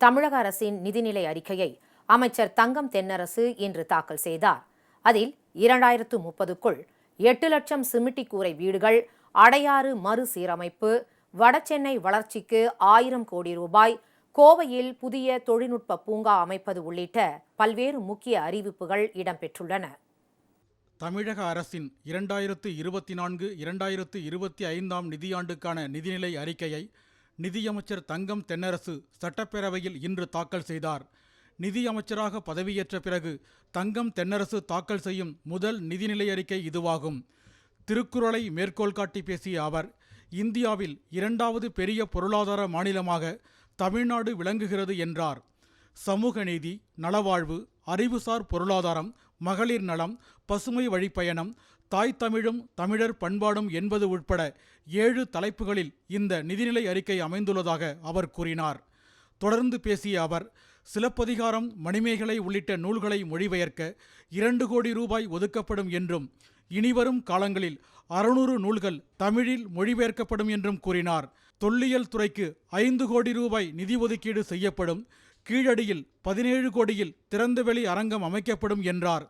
தமிழக அரசின் நிதிநிலை அறிக்கையை அமைச்சர் தங்கம் தென்னரசு இன்று தாக்கல் செய்தார். அதில் இரண்டாயிரத்து முப்பதுக்குள் எட்டு லட்சம் சிமிட்டி கூரை வீடுகள் அடையாறு மறுசீரமைப்பு வடசென்னை வளர்ச்சிக்கு ஆயிரம் கோடி ரூபாய் கோவையில் புதிய தொழில்நுட்ப பூங்கா அமைப்பது உள்ளிட்ட பல்வேறு முக்கிய அறிவிப்புகள் இடம்பெற்றுள்ளன. தமிழக அரசின் இரண்டாயிரத்து இருபத்தி நான்கு இரண்டாயிரத்து இருபத்தி ஐந்தாம் நிதியாண்டுக்கான நிதிநிலை அறிக்கையை நிதியமைச்சர் தங்கம் தென்னரசு சட்டப்பேரவையில் இன்று தாக்கல் செய்தார். நிதியமைச்சராக பதவியேற்ற பிறகு தங்கம் தென்னரசு தாக்கல் செய்யும் முதல் நிதிநிலை அறிக்கை இதுவாகும். திருக்குறளை மேற்கோள் காட்டி பேசிய அவர் இந்தியாவில் இரண்டாவது பெரிய பொருளாதார மாநிலமாக தமிழ்நாடு விளங்குகிறது என்றார். சமூக நீதி நலவாழ்வு அறிவுசார் பொருளாதாரம் மகளிர் நலம் பசுமை வழிப்பயணம் தாய் தமிழும் தமிழர் பண்பாடும் என்பது உட்பட ஏழு தலைப்புகளில் இந்த நிதிநிலை அறிக்கை அமைந்துள்ளதாக அவர் கூறினார். தொடர்ந்து பேசிய அவர் சிலப்பதிகாரம் மணிமேகலை உள்ளிட்ட நூல்களை மொழிபெயர்க்க இரண்டு கோடி ரூபாய் ஒதுக்கப்படும் என்றும் இனிவரும் காலங்களில் அறுநூறு நூல்கள் தமிழில் மொழிபெயர்க்கப்படும் என்றும் கூறினார். தொல்லியல் துறைக்கு ஐந்து கோடி ரூபாய் நிதி ஒதுக்கீடு செய்யப்படும் கீழடியில் பதினேழு கோடியில் திறந்தவெளி அரங்கம் அமைக்கப்படும் என்றார்.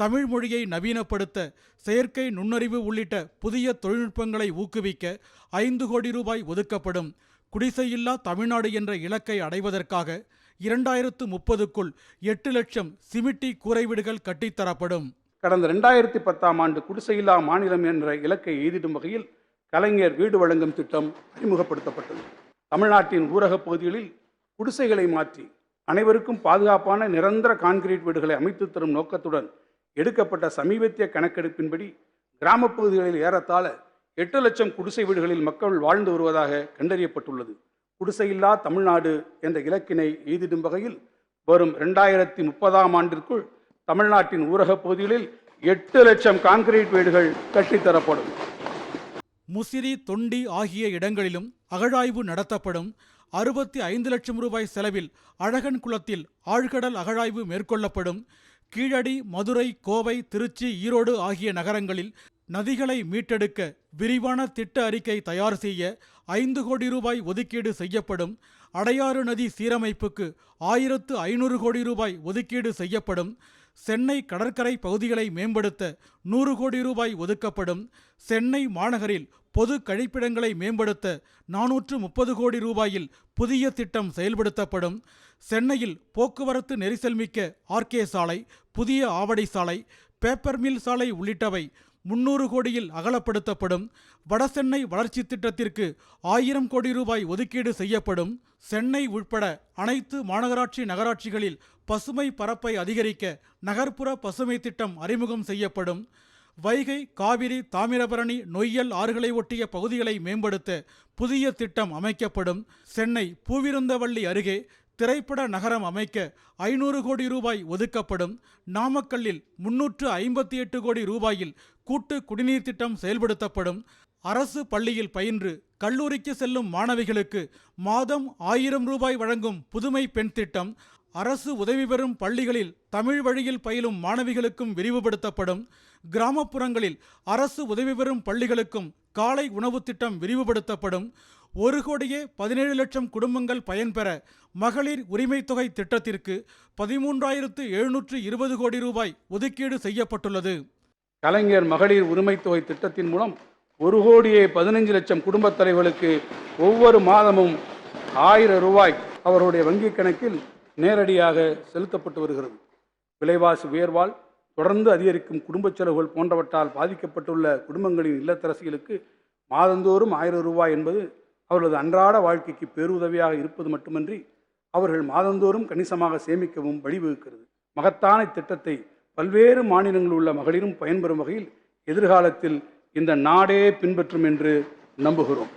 தமிழ் மொழியை நவீனப்படுத்த செயற்கை நுண்ணறிவு உள்ளிட்ட புதிய தொழில்நுட்பங்களை ஊக்குவிக்க ஐந்து கோடி ரூபாய் ஒதுக்கப்படும். குடிசையில்லா தமிழ்நாடு என்ற இலக்கை அடைவதற்காக இரண்டாயிரத்து முப்பதுக்குள் எட்டு லட்சம் சிமிட்டி கூரைவீடுகள் கட்டித்தரப்படும். கடந்த ரெண்டாயிரத்தி பத்தாம் ஆண்டு குடிசையில்லா மாநிலம் என்ற இலக்கை எய்திடும் வகையில் கலைஞர் வீடு வழங்கும் திட்டம் அறிமுகப்படுத்தப்பட்டது. தமிழ்நாட்டின் ஊரகப் பகுதிகளில் குடிசைகளை மாற்றி அனைவருக்கும் பாதுகாப்பான நிரந்தர கான்கிரீட் வீடுகளை அமைத்து தரும் நோக்கத்துடன் எடுக்கப்பட்ட சமீபத்திய கணக்கெடுப்பின்படி கிராமப் பகுதிகளில் ஏறத்தாழ எட்டு லட்சம் குடிசை வீடுகளில் மக்கள் வாழ்ந்து வருவதாக கண்டறியப்பட்டுள்ளது. குடிசையில்லா தமிழ்நாடு என்ற இலக்கினை எய்திடும் வகையில் வரும் ரெண்டாயிரத்தி முப்பதாம் ஆண்டிற்குள் தமிழ்நாட்டின் ஊரகப் பகுதிகளில் எட்டு லட்சம் கான்கிரீட் வீடுகள் கட்டித்தரப்படும் முசிறி தொண்டி ஆகிய இடங்களிலும் அகழாய்வு நடத்தப்படும். அறுபத்தி ஐந்து லட்சம் ரூபாய் செலவில் அழகன் குளத்தில் ஆழ்கடல் அகழாய்வு மேற்கொள்ளப்படும். கீழடி மதுரை கோவை திருச்சி ஈரோடு ஆகிய நகரங்களில் நதிகளை மீட்டெடுக்க விரிவான திட்ட அறிக்கை தயார் செய்ய ஐந்து கோடி ரூபாய் ஒதுக்கீடு செய்யப்படும். அடையாறு நதி சீரமைப்புக்கு ஆயிரத்து ஐநூறு கோடி ரூபாய் ஒதுக்கீடு செய்யப்படும். சென்னை கடற்கரை பகுதிகளை மேம்படுத்த நூறு கோடி ரூபாய் ஒதுக்கப்படும். சென்னை மாநகரில் பொது கழிப்பிடங்களை மேம்படுத்த நானூற்று முப்பது கோடி ரூபாயில் புதிய திட்டம் செயல்படுத்தப்படும். சென்னையில் போக்குவரத்து நெரிசல் மிக்க ஆர்கே சாலை புதிய ஆவடி சாலை பேப்பர் மில் சாலை உள்ளிட்டவை முன்னூறு கோடியில் அகலப்படுத்தப்படும் வடசென்னை வளர்ச்சி திட்டத்திற்கு ஆயிரம் கோடி ரூபாய் ஒதுக்கீடு செய்யப்படும் சென்னை உட்பட அனைத்து மாநகராட்சி நகராட்சிகளில் பசுமை பரப்பை அதிகரிக்க நகர்ப்புற பசுமை திட்டம் அறிமுகம் செய்யப்படும். வைகை காவிரி தாமிரபரணி நொய்யல் ஆறுகளை ஒட்டிய பகுதிகளை மேம்படுத்த புதிய திட்டம் அமைக்கப்படும். சென்னை பூவிருந்தவள்ளி அருகே திரைப்பட நகரம் அமைக்க ஐநூறு கோடி ரூபாய் ஒதுக்கப்படும். நாமக்கல்லில் முன்னூற்று ஐம்பத்தி எட்டு கோடி ரூபாயில் கூட்டு குடிநீர் திட்டம் செயல்படுத்தப்படும். அரசு பள்ளியில் பயின்று கல்லூரிக்கு செல்லும் மாணவிகளுக்கு மாதம் ஆயிரம் ரூபாய் வழங்கும் புதுமை பெண் திட்டம். அரசு உதவி பெறும் பள்ளிகளில் தமிழ் வழியில் பயிலும் மாணவிகளுக்கும் விரிவுபடுத்தப்படும். கிராமப்புறங்களில் அரசு உதவி பெறும் பள்ளிகளுக்கும் காலை உணவு திட்டம் விரிவுபடுத்தப்படும். ஒரு கோடியே பதினேழு லட்சம் குடும்பங்கள் பயன்பெற மகளிர் உரிமை தொகை திட்டத்திற்கு பதிமூன்றாயிரத்து எழுநூற்று இருபது கோடி ரூபாய் ஒதுக்கீடு செய்யப்பட்டுள்ளது. கலைஞர் மகளிர் உரிமை தொகை திட்டத்தின் மூலம் ஒரு கோடியே பதினைஞ்சு லட்சம் குடும்பத் தலைவர்களுக்கு ஒவ்வொரு மாதமும் ஆயிரம் ரூபாய் அவருடைய வங்கிக் கணக்கில் நேரடியாக செலுத்தப்பட்டு வருகிறது. விலைவாசி உயர்வால் தொடர்ந்து அதிகரிக்கும் குடும்பச் செலவுகள் போன்றவற்றால் பாதிக்கப்பட்டுள்ள குடும்பங்களின் இல்லத்தரசிகளுக்கு மாதந்தோறும் ஆயிரம் ரூபாய் என்பது அவர்களது அன்றாட வாழ்க்கைக்கு பேருதவியாக இருப்பது மட்டுமன்றி அவர்கள் மாதந்தோறும் கணிசமாக சேமிக்கவும் வழிவகுக்கிறது. மகத்தான இத்திட்டத்தை பல்வேறு மாநிலங்களில் உள்ள மகளிரும் பயன்பெறும் வகையில் எதிர்காலத்தில் இந்த நாடே பின்பற்றும் என்று நம்புகிறோம்.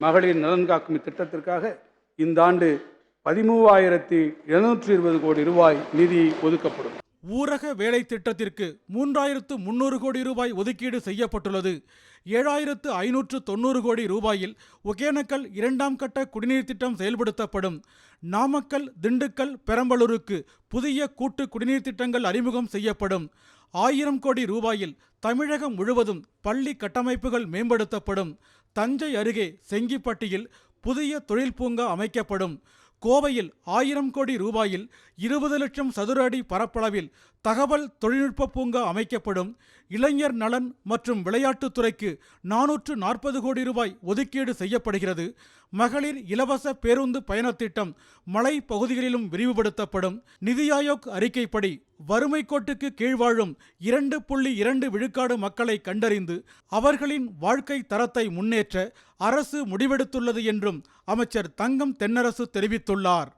மகளிர் நலன் காக்கும் இத்திட்டத்திற்காக இந்த ஆண்டு பதிமூவாயிரத்தி எழுநூற்றி இருபது கோடி ரூபாய் நிதி ஒதுக்கப்படும். ஊரக வேலை திட்டத்திற்கு மூன்றாயிரத்து முன்னூறு கோடி ரூபாய் ஒதுக்கீடு செய்யப்பட்டுள்ளது. ஏழாயிரத்து ஐநூற்று தொண்ணூறு கோடி ரூபாயில் ஒகேனக்கல் இரண்டாம் கட்ட குடிநீர் திட்டம் செயல்படுத்தப்படும். நாமக்கல் திண்டுக்கல் பெரம்பலூருக்கு புதிய கூட்டு குடிநீர் திட்டங்கள் அறிமுகம் செய்யப்படும். ஆயிரம் கோடி ரூபாயில் தமிழகம் முழுவதும் பள்ளி கட்டமைப்புகள் மேம்படுத்தப்படும். தஞ்சை அருகே செங்கிப்பட்டியில் புதிய தொழில் பூங்கா அமைக்கப்படும். கோவையில் ஆயிரம் கோடி ரூபாயில் இருபது லட்சம் சதுர அடி பரப்பளவில் தகவல் தொழில்நுட்ப பூங்கா அமைக்கப்படும். இளைஞர் நலன் மற்றும் விளையாட்டுத்துறைக்கு நானூற்று நாற்பது கோடி ரூபாய் ஒதுக்கீடு செய்யப்படுகிறது. மகளிர் இலவச பேருந்து பயணத் திட்டம் மலை பகுதிகளிலும் விரிவுபடுத்தப்படும். நிதி ஆயோக் அறிக்கைப்படி வறுமை கோட்டுக்கு கீழ் வாழும் இரண்டு புள்ளி இரண்டு விழுக்காடு மக்களை கண்டறிந்து அவர்களின் வாழ்க்கை தரத்தை முன்னேற்ற அரசு முடிவெடுத்துள்ளது என்றும் அமைச்சர் தங்கம் தென்னரசு தெரிவித்துள்ளார்.